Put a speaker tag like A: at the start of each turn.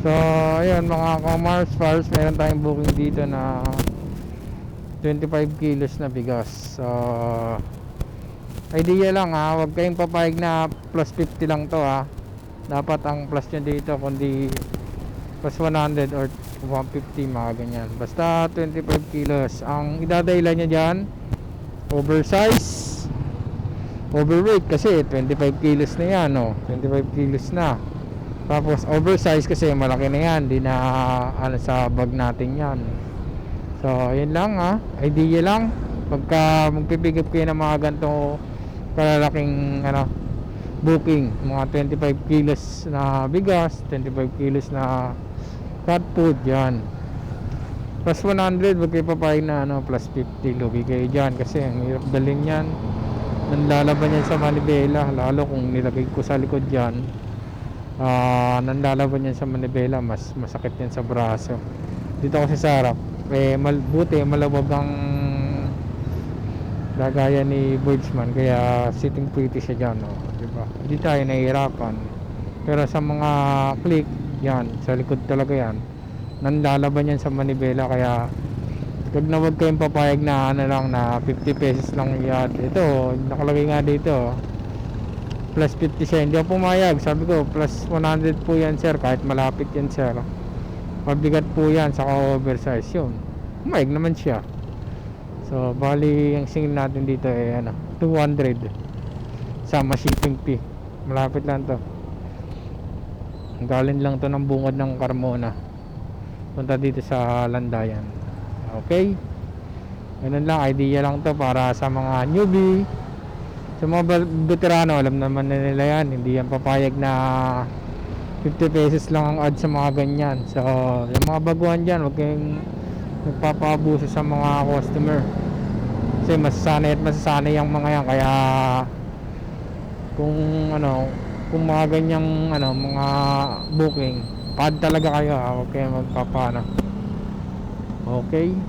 A: So, ayun mga Commerce Fars, meron tayong booking dito na 25 kilos na bigas. So, idea lang ha, huwag kayong papayag na plus 50 lang to ha. Dapat ang plus nyo dito kundi plus 100 or 150 mga ganyan. Basta 25 kilos. Ang idadailan nyo dyan, oversize, overweight kasi 25 kilos na yan oh. 25 kilos na. Tapos oversize kasi malaki na yan, di na ano sa bag natin yan. So, ayun lang ha. Idea lang. Pagka magpipigap kayo ng mga ganito kalalaking ano, booking, mga 25 kilos na bigas, 25 kilos na cat food, yan. Plus 100, wag kayo papayag na ano, plus 50, lugi kayo dyan kasi ang hirap dalhin yan. Nanlalaban yan sa manibela, lalo kung nilagay ko sa likod yan. Ah, nanlalaban yan sa manibela, mas masakit yan sa braso. Dito kasi sa harap, eh, mal, buti malawag ang lagayan ni Birdsman kaya sitting pretty siya dyan no? diba? hindi tayo nahihirapan pero sa mga click yan sa likod talaga yan nanlalaban yan sa manibela kaya wag na wag kayong papayag na ano lang na 50 pesos lang yan ito nakalagay nga dito plus 50 siya hindi ako pumayag sabi ko plus 100 po yan sir kahit malapit yan sir mabigat po yan saka oversize yun pumayag naman siya So, bali ang singil natin dito ay ano, 200 sama shipping fee. Malapit lang to. Galing lang to ng bungad ng Carmona. Punta dito sa Landayan. Okay? Ganun lang, idea lang to para sa mga newbie. Sa mga veterano, alam naman na nila yan. Hindi yan papayag na 50 pesos lang ang ad sa mga ganyan. So, yung mga baguhan dyan, huwag kayong nagpapaabuso sa mga customer. Kasi masasanay at masasanay ang mga yan. Kaya kung ano kung mga ganyang ano mga booking pad talaga kayo ha? Huwag kayo magpapano okay